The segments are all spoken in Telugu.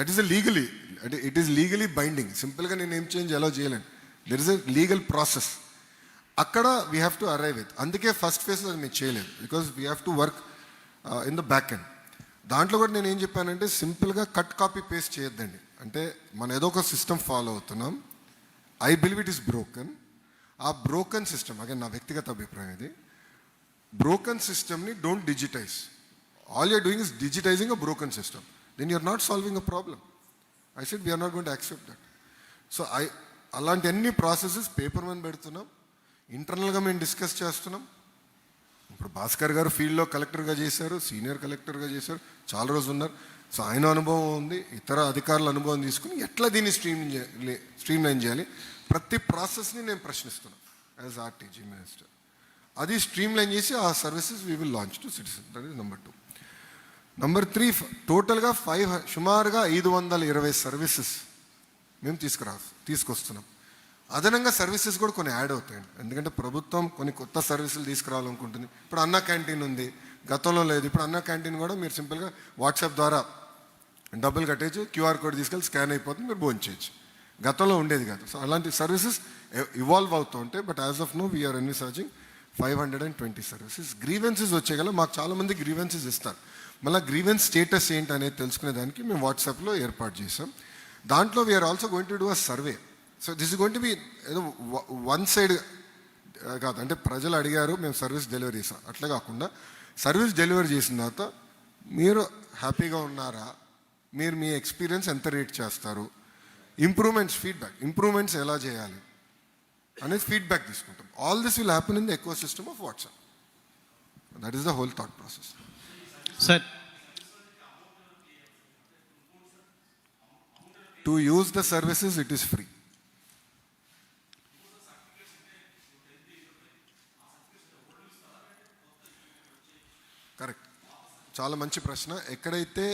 దట్ ఈస్ అ లీగలీ అంటే ఇట్ ఈస్ లీగలీ బైండింగ్ సింపుల్గా నేను ఏం చేంజ్ ఎలా చేయలేను. There is a legal process అక్కడ we have to arrive with అందుకే ఫస్ట్ ఫేజ్ అది మేము చేయలేదు. Because we have to work in the back end దాంట్లో కూడా నేను ఏం చెప్పానంటే సింపుల్గా కట్ కాపీ పేస్ట్ చేయొద్దండి. అంటే మనం ఏదో ఒక సిస్టమ్ ఫాలో అవుతున్నాం. I believe it is broken ఆ బ్రోకన్ సిస్టమ్ అగే నా వ్యక్తిగత అభిప్రాయం ఇది. బ్రోకన్ సిస్టమ్ని don't digitize all you're doing is digitizing a broken system then you are not solving a problem I said we are not gonna accept that so I అలాంటి అన్ని ప్రాసెసెస్ పేపర్ మీద పెడుతున్నాం. ఇంటర్నల్గా మేము డిస్కస్ చేస్తున్నాం. ఇప్పుడు భాస్కర్ గారు ఫీల్డ్లో కలెక్టర్గా చేశారు సీనియర్ కలెక్టర్గా చేశారు చాలా రోజులు ఉన్నారు. సో ఆయన అనుభవం ఉంది ఇతర అధికారుల అనుభవం తీసుకుని ఎట్లా దీన్ని స్ట్రీమ్ స్ట్రీమ్ లైన్ చేయాలి? ప్రతి ప్రాసెస్ని నేను ప్రశ్నిస్తున్నాను యాజ్ ఆర్టీజీ మినిస్టర్ అది స్ట్రీమ్ లైన్ చేసి ఆ services we will launch to citizen that is number two number three టోటల్గా ఫైవ్ సుమారుగా ఐదు వందల ఇరవై సర్వీసెస్ మేము తీసుకురా తీసుకొస్తున్నాం. అదనంగా సర్వీసెస్ కూడా కొన్ని యాడ్ అవుతాయండి. ఎందుకంటే ప్రభుత్వం కొన్ని కొత్త సర్వీసులు తీసుకురావాలనుకుంటుంది. ఇప్పుడు అన్న క్యాంటీన్ ఉంది. గతంలో లేదు. ఇప్పుడు అన్న క్యాంటీన్ కూడా మీరు సింపుల్గా వాట్సాప్ ద్వారా డబ్బులు కట్టేయచ్చు క్యూఆర్ కోడ్ తీసుకెళ్ళి స్కాన్ అయిపోతుంది మీరు భోంచేయచ్చు గతంలో ఉండేది కాదు. సో అలాంటి సర్వీసెస్ ఇవాల్వ్ అవుతూ ఉంటాయి. But as of now we are ఎన్ని searching five hundred and twenty services grievances వచ్చే కదా మాకు చాలామంది గ్రీవెన్సెస్ ఇస్తారు. మళ్ళీ గ్రీవెన్స్ స్టేటస్ ఏంటి అనేది తెలుసుకునే దానికి మేము వాట్సాప్లో ఏర్పాటు చేసాం దాంట్లో we are also going to do a survey so this going to be ఏదో వన్ సైడ్ uh, కాదు అంటే ప్రజలు అడిగారు మేము సర్వీస్ డెలివరీ చేసాం అట్లా కాకుండా సర్వీస్ డెలివరీ చేసిన తర్వాత మీరు హ్యాపీగా ఉన్నారా? మీరు మీ ఎక్స్పీరియన్స్ ఎంత రేట్ చేస్తారు? ఇంప్రూవ్మెంట్స్ ఫీడ్బ్యాక్ ఇంప్రూవ్మెంట్స్ ఎలా చేయాలి? అనేది ఫీడ్బ్యాక్ తీసుకుంటాం. All this will happen in the ecosystem of WhatsApp that is the whole thought process sir to use the services it is free correct చాలా మంచి ప్రశ్న. ఎక్కడైతే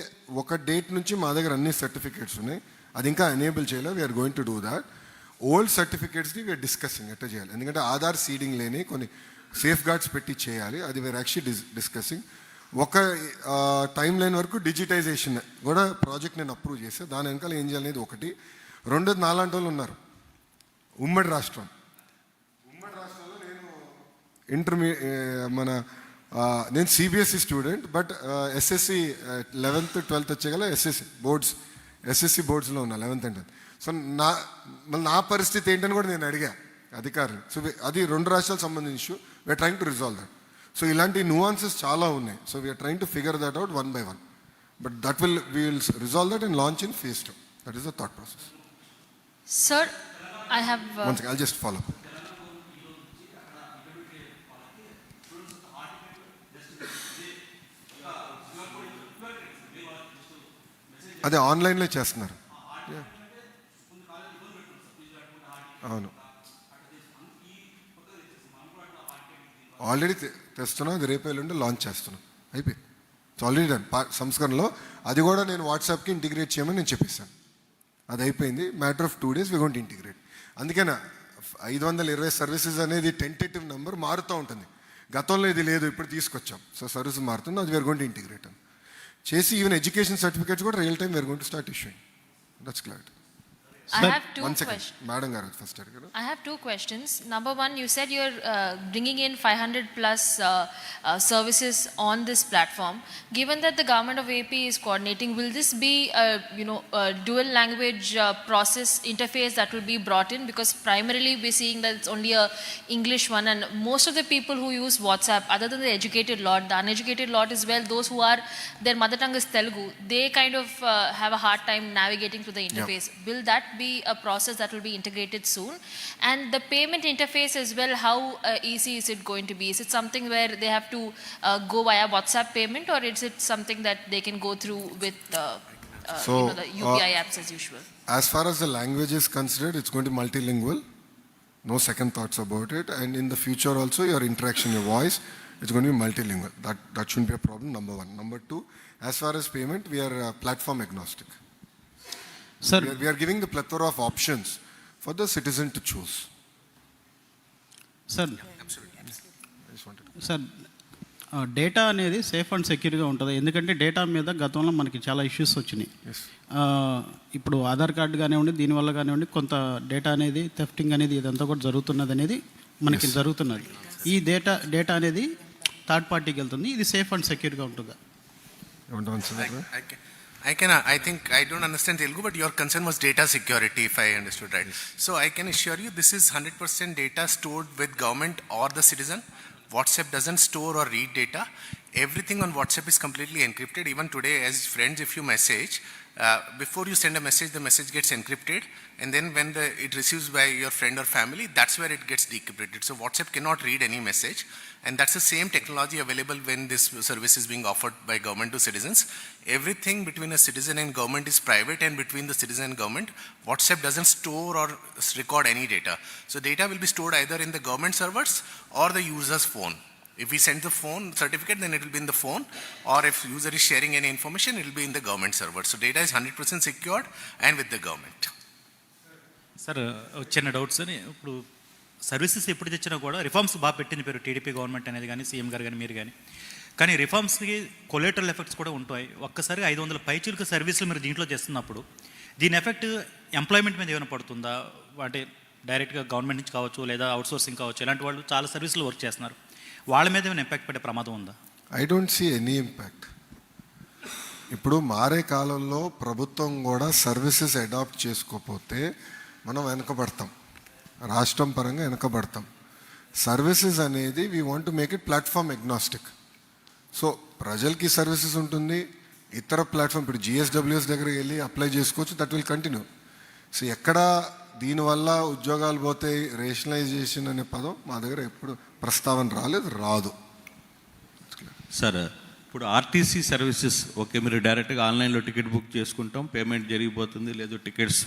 ఒక డేట్ నుంచి మా దగ్గర అన్ని సర్టిఫికేట్స్ ఉన్నాయి అది ఇంకా ఎనేబుల్ చేయలేదు. We are going to do that old సర్టిఫికేట్స్ని we are discussing ఎట్లా చేయాలి? ఎందుకంటే ఆధార్ సీడింగ్ లేని కొన్ని సేఫ్ గార్డ్స్ పెట్టి చేయాలి. అది we are actually dis discussing ఒక టైం లైన్ వరకు డిజిటైజేషన్ కూడా ప్రాజెక్ట్ నేను అప్రూవ్ చేస్తే దాని వెనకాల ఏం చేయాలనేది ఒకటి. రెండోది నాలాంటి వాళ్ళు ఉన్నారు. ఉమ్మడి రాష్ట్రం. ఉమ్మడి రాష్ట్రంలో నేను ఇంటర్మీ మన నేను CBSE student but SSC eleventh twelfth వచ్చేగల SSC boards SSC బోర్డ్స్లో ఉన్నా లెవెన్త్ అండ్ సో నా మళ్ళీ నా పరిస్థితి ఏంటని కూడా నేను అడిగా అధికారులు. సో అది రెండు రాష్ట్రాలకు సంబంధించి issue we are trying to resolve that so ఇలాంటి nuances చాలా ఉన్నాయి. So we are trying to figure that out one by one but that will we will resolve that and launch in phase two that is the thought process Sir, I have. uh, once I'll just follow అదే ఆన్లైన్లో చేస్తున్నారు. Yeah. అవును. ఆల్రెడీ తెస్తున్నాం అది రేపు ఎల్లుండి లాంచ్ చేస్తున్నాం. అయిపోయి ఆల్రెడీ డన్ సంస్కరణలో అది కూడా నేను వాట్సాప్కి ఇంటిగ్రేట్ చేయమని నేను చెప్పేశాను. అది అయిపోయింది. Matter of two days we gonna integrate అందుకనే ఐదు వందల ఇరవై సర్వీసెస్ అనేది టెంటేటివ్ నెంబర్ మారుతూ ఉంటుంది. గతంలో ఇది లేదు ఇప్పుడు తీసుకొచ్చాం. సో సర్వీస్ మారుతుంది అది వేర్ గోంట్ ఇంటిగ్రేట్ అని చేసి ఈవెన్ ఎడ్యుకేషన్ సర్టిఫికేట్స్ కూడా real time where gonna start issuing that's clarity I Sir, have two one second questions. Madam గారు ఫస్ట్ అడిగారు I have two questions. Number one, you said you're uh, bringing in 500 plus uh, uh, services on this platform. Given that the government of AP is coordinating, will this be a you know a dual language uh, process interface that will be brought in? Because primarily we're seeing that it's only a English one, and most of the people who use WhatsApp, other than the educated lot, the uneducated lot as well, those who are their mother tongue is Telugu, they kind of uh, have a hard time navigating through the interface. Will that be a process that will be integrated soon? And the payment interface as well, how uh, easy is it going to be? Is it something where they have to uh, go via WhatsApp payment, or is it something that they can go through with uh, uh, So, you know, the UPI apps as usual? As far as the language is considered, it's going to be multilingual. No second thoughts about it. And in the future also, your interaction, your voice, it's going to be multilingual. That, that shouldn't be a problem, number one. Number two, as far as payment, we are uh, platform agnostic. Sir We are, we are giving the plethora of options for the citizen to choose. Sir I just wanted to- sir data అనేది సేఫ్ అండ్ సెక్యూర్గా ఉంటుంది. ఎందుకంటే డేటా మీద గతంలో మనకి చాలా ఇష్యూస్ వచ్చినాయి. ఇప్పుడు ఆధార్ కార్డు కానివ్వండి దీనివల్ల కానివ్వండి కొంత డేటా అనేది థెఫ్టింగ్ అనేది ఇదంతా కూడా జరుగుతున్నది అనేది మనకి జరుగుతున్నది. ఈ డేటా డేటా అనేది థర్డ్ పార్టీకి వెళ్తుంది. ఇది సేఫ్ అండ్ సెక్యూర్గా ఉంటుందా? I can, I I think, I don't understand Telugu, but your concern was data security, if I understood right. So I can assure you, this is hundred percent data stored with government or the citizen. WhatsApp doesn't store or read data. Everything on WhatsApp is completely encrypted. Even today, as friends, if you message, uh, before you send a message, the message gets encrypted, and then when the, it receives by your friend or family, that's where it gets decrypted. So WhatsApp cannot read any message, and that's the same technology available when this service is being offered by government to citizens. Everything between a citizen and government is private, and between the citizen and government, WhatsApp doesn't store or record any data. So data will be stored either in the government servers or the user's phone. If we send the phone certificate, then it will be in the phone, or if user is sharing any information, it will be in the government server. So data is 100% secured and with the government. Sir uh, చిన్న డౌట్స్ అని ఇప్పుడు సర్వీసెస్ ఎప్పుడు తెచ్చినా కూడా రిఫార్మ్స్ బాగా పెట్టింది పేరు టీడీపీ గవర్నమెంట్ అనేది కానీ సీఎం గారు కానీ మీరు కానీ. కానీ రిఫార్మ్స్కి కొలేటరల్ ఎఫెక్ట్స్ కూడా ఉంటాయి. ఒక్కసారి ఐదు వందల పైచులకు సర్వీసులు మీరు దీంట్లో చేస్తున్నప్పుడు దీని ఎఫెక్ట్ ఎంప్లాయ్మెంట్ మీద ఏమైనా పడుతుందా? అంటే డైరెక్ట్గా గవర్నమెంట్ నుంచి కావచ్చు లేదా అవుట్సోర్సింగ్ కావచ్చు ఇలాంటి వాళ్ళు చాలా సర్వీసులు వర్క్ చేస్తున్నారు. వాళ్ళ మీద ఏమైనా ఇంపాక్ట్ పడే ప్రమాదం ఉందా? I don't see any impact ఇప్పుడు మారే కాలంలో ప్రభుత్వం కూడా సర్వీసెస్ అడాప్ట్ చేసుకోకపోతే మనం వెనకబడతాం. రాష్ట్రం పరంగా వెనకబడతాం. సర్వీసెస్ అనేది we want to make it platform agnostic so ప్రజలకి సర్వీసెస్ ఉంటుంది. ఇతర ప్లాట్ఫామ్ ఇప్పుడు జిఎస్డబ్ల్యూఎస్ దగ్గరికి వెళ్ళి అప్లై చేసుకోవచ్చు. దట్ విల్ కంటిన్యూ సో ఎక్కడ దీనివల్ల ఉద్యోగాలు పోతాయి రేషనలైజేషన్ అనే పదం మా దగ్గర ఎప్పుడు ప్రస్తావన రాలేదు రాదు. సార్ ఇప్పుడు ఆర్టీసీ సర్వీసెస్ ఓకే మీరు డైరెక్ట్గా ఆన్లైన్లో టికెట్ బుక్ చేసుకుంటాం పేమెంట్ జరిగిపోతుంది లేదు టికెట్స్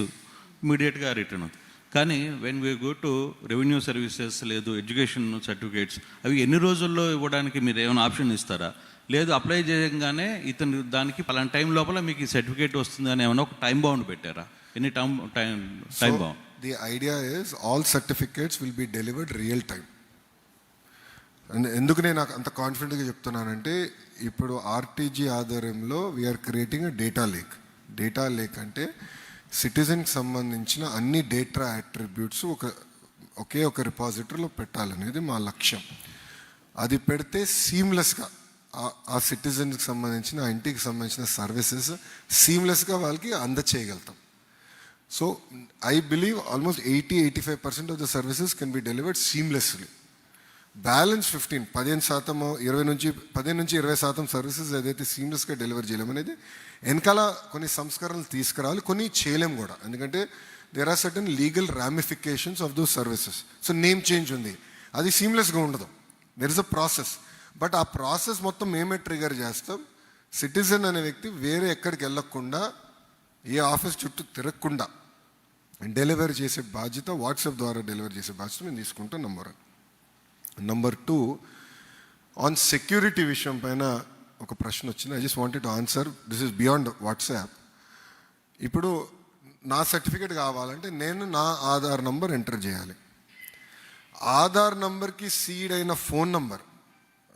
ఇమీడియట్గా రిటర్న్ అవుతుంది కానీ when we go to revenue services లేదు ఎడ్యుకేషన్ సర్టిఫికేట్స్ అవి ఎన్ని రోజుల్లో ఇవ్వడానికి మీరు ఏమైనా ఆప్షన్ ఇస్తారా? లేదు అప్లై చేయగానే ఇతను దానికి పలానా టైం లోపల మీకు ఈ సర్టిఫికేట్ వస్తుంది అని ఏమైనా ఒక టైం బౌండ్ పెట్టారా? ఎన్ని time time time bound the idea is all certificates will be delivered real time. And ఎందుకు నేను నాకు అంత కాన్ఫిడెంట్గా చెప్తున్నానంటే ఇప్పుడు ఆర్టీజీ ఆధ్వర్యంలో we are creating data lake data lake అంటే సిటిజన్కి సంబంధించిన అన్ని డేటా అట్రిబ్యూట్స్ ఒక ఒకే ఒక రిపాజిటరీలో పెట్టాలనేది మా లక్ష్యం. అది పెడితే సీమ్లెస్గా ఆ సిటిజన్కి సంబంధించిన ఆ ఇంటికి సంబంధించిన సర్వీసెస్ సీమ్లెస్గా వాళ్ళకి అందచేయగలుగుతాం. So I believe almost eighty eighty five percent of the services can be delivered seamlessly balance fifteen పదిహేను శాతం ఇరవై నుంచి పదిహేను నుంచి ఇరవై శాతం సర్వీసెస్ ఏదైతే సీమ్లెస్గా డెలివర్ చేయలేము అనేది వెనకాల కొన్ని సంస్కరణలు తీసుకురావాలి కొన్ని చేయలేం కూడా. ఎందుకంటే there are certain legal ramifications of those services so name change ఉంది. అది సీమ్లెస్గా ఉండదు. There is a process but ఆ ప్రాసెస్ మొత్తం మేమే ట్రిగర్ చేస్తాం. సిటిజన్ అనే వ్యక్తి వేరే ఎక్కడికి వెళ్ళకుండా ఏ ఆఫీస్ చుట్టూ తిరగకుండా డెలివరీ చేసే బాధ్యత వాట్సాప్ ద్వారా డెలివరీ చేసే బాధ్యత మేము తీసుకుంటాం number one number two on security విషయం పైన ఒక ప్రశ్న వచ్చింది. I just wanted to answer this is beyond WhatsApp ఇప్పుడు నా సర్టిఫికేట్ కావాలంటే నేను నా ఆధార్ నంబర్ ఎంటర్ చేయాలి. ఆధార్ నంబర్కి సీడ్ అయిన ఫోన్ నంబర్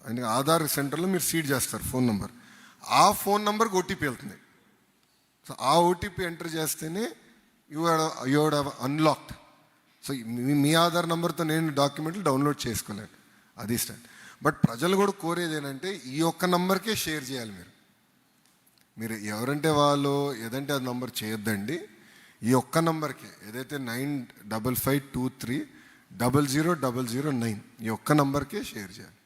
అంటే ఆధార్ సెంటర్లో మీరు సీడ్ చేస్తారు ఫోన్ నంబర్ ఆ ఫోన్ నంబర్కి ఓటీపీ వెళ్తుంది. సో ఆ ఓటీపీ ఎంటర్ చేస్తేనే you you have unlocked so మీ మీ ఆధార్ నెంబర్తో నేను డాక్యుమెంట్లు డౌన్లోడ్ చేసుకోలేను. అది స్టాండ్ బట్ ప్రజలు కూడా కోరేది ఏంటంటే ఈ ఒక్క నంబర్కే షేర్ చేయాలి మీరు. మీరు ఎవరంటే వాళ్ళు ఏదంటే అది నంబర్ చేయొద్దండి. ఈ ఒక్క నెంబర్కే ఏదైతే nine double five two three double zero double zero nine ఈ ఒక్క నంబర్కే షేర్ చేయాలి.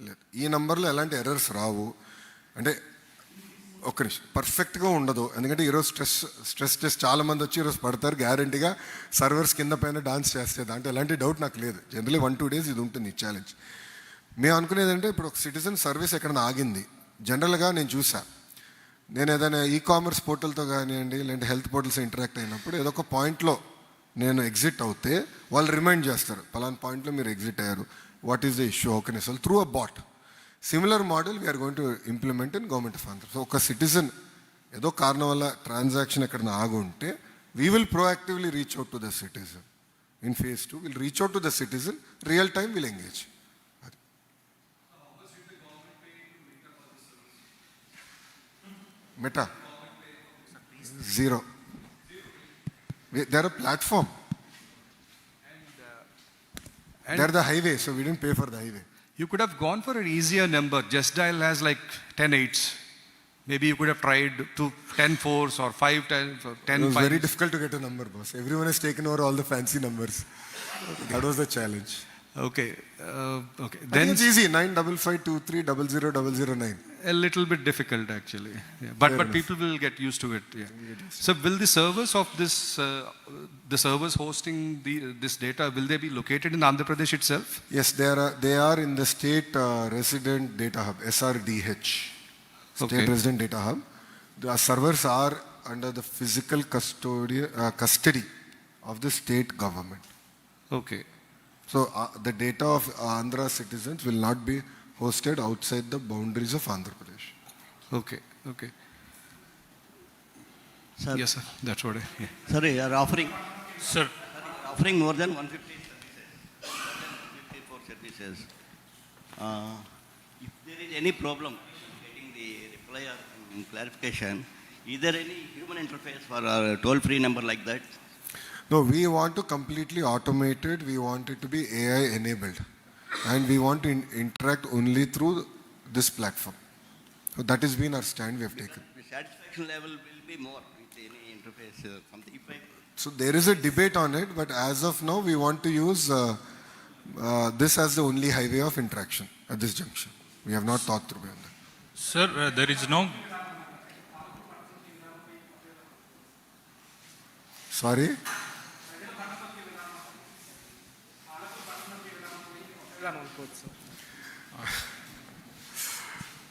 లేదు ఈ నెంబర్లో ఎలాంటి ఎర్రర్స్ రావు. అంటే ఒక్క నిమిషం. పర్ఫెక్ట్గా ఉండదు. ఎందుకంటే ఈరోజు స్ట్రెస్ స్ట్రెస్ టెస్ట్ చాలా మంది వచ్చి ఈరోజు పడతారు గ్యారంటీగా. సర్వర్స్ కింద పైన డాన్స్ చేస్తే దాంట్లో ఎలాంటి డౌట్ నాకు లేదు. జనరలీ వన్ టూ డేస్ ఇది ఉంటుంది ఈ ఛాలెంజ్. మేము అనుకునేది అంటే ఇప్పుడు ఒక సిటిజన్ సర్వీస్ ఎక్కడైనా ఆగింది. జనరల్గా నేను చూసా. నేను ఏదైనా ఈ కామర్స్ పోర్టల్తో కానివ్వండి లేదంటే హెల్త్ పోర్టల్స్ ఇంటరాక్ట్ అయినప్పుడు ఏదో ఒక పాయింట్లో నేను ఎగ్జిట్ అవుతే వాళ్ళు రిమైండ్ చేస్తారు. పలానా పాయింట్లో మీరు ఎగ్జిట్ అయ్యారు. What is the issue okay sir through a bat similar model we're going to implement in government of Andhra so ఒక సిటిజన్ ఏదో కారణం వల్ల ట్రాన్సాక్షన్ ఎక్కడ ఆగి ఉంటే we will proactively reach out to the citizen in phase two will reach out to the citizen real time will engage meta zero they're platform platform. they're the highway, so we didn't pay for the highway. You could have gone for an easier number. Just Dial has like 10 eights. Maybe you could have tried to 10 fours or 5 10 or 10 It was very difficult to get a number, boss. Everyone has taken over all the fancy numbers. That was the challenge. Okay. Uh, okay. Then it's easy. Nine double five two three double zero double zero nine. a little bit difficult actually. Yeah. But Fair but enough. people will get used to it. Yeah. So will the servers of this uh, the servers hosting the this data will they be located in Andhra Pradesh itself? Yes, they are. They are in the state uh, resident data hub (SRDH), state Okay. resident data hub. The servers are under the physical custody uh, custody of the state government. Okay. So uh, the data of Andhra citizens will not be hosted outside the boundaries of Andhra Pradesh. Okay. Okay. Sir, Yes, sir. That's what I. Yeah. sir, you are offering, Sir, offering more than 150 services, 154 services. Uh, If there is any problem getting the reply or um, clarification, is there any human interface for a toll-free number like that? No, we want to completely automate it. We want it to be AI enabled. And we want to in- interact only through this platform. So that has been our stand we have taken. The satisfaction level will be more with any interface, uh, something. If I So there is a debate on it, but as of now, we want to use uh, uh, this as the only highway of interaction at this junction. We have not thought through beyond that. Sir, uh, there is no, Sorry?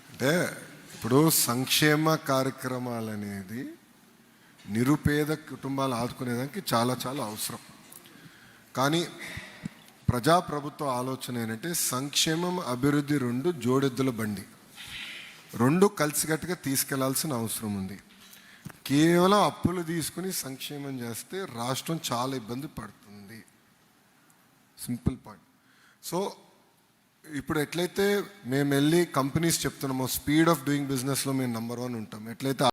అంటే ఇప్పుడు సంక్షేమ కార్యక్రమాలు అనేది నిరుపేద కుటుంబాలు ఆదుకునేదానికి చాలా చాలా అవసరం. కానీ ప్రజాప్రభుత్వ ఆలోచన ఏంటంటే సంక్షేమం అభివృద్ధి రెండు జోడెద్దుల బండి. రెండు కలిసికట్టుగా తీసుకెళ్ళాల్సిన అవసరం ఉంది. కేవలం అప్పులు తీసుకుని సంక్షేమం చేస్తే రాష్ట్రం చాలా ఇబ్బంది పడుతుంది. Simple point. సో ఇప్పుడు ఎట్లయితే మేము వెళ్ళి కంపెనీస్ చెప్తున్నామో స్పీడ్ ఆఫ్ డూయింగ్ బిజినెస్లో మేము నెంబర్ వన్ ఉంటాం. ఎట్లయితే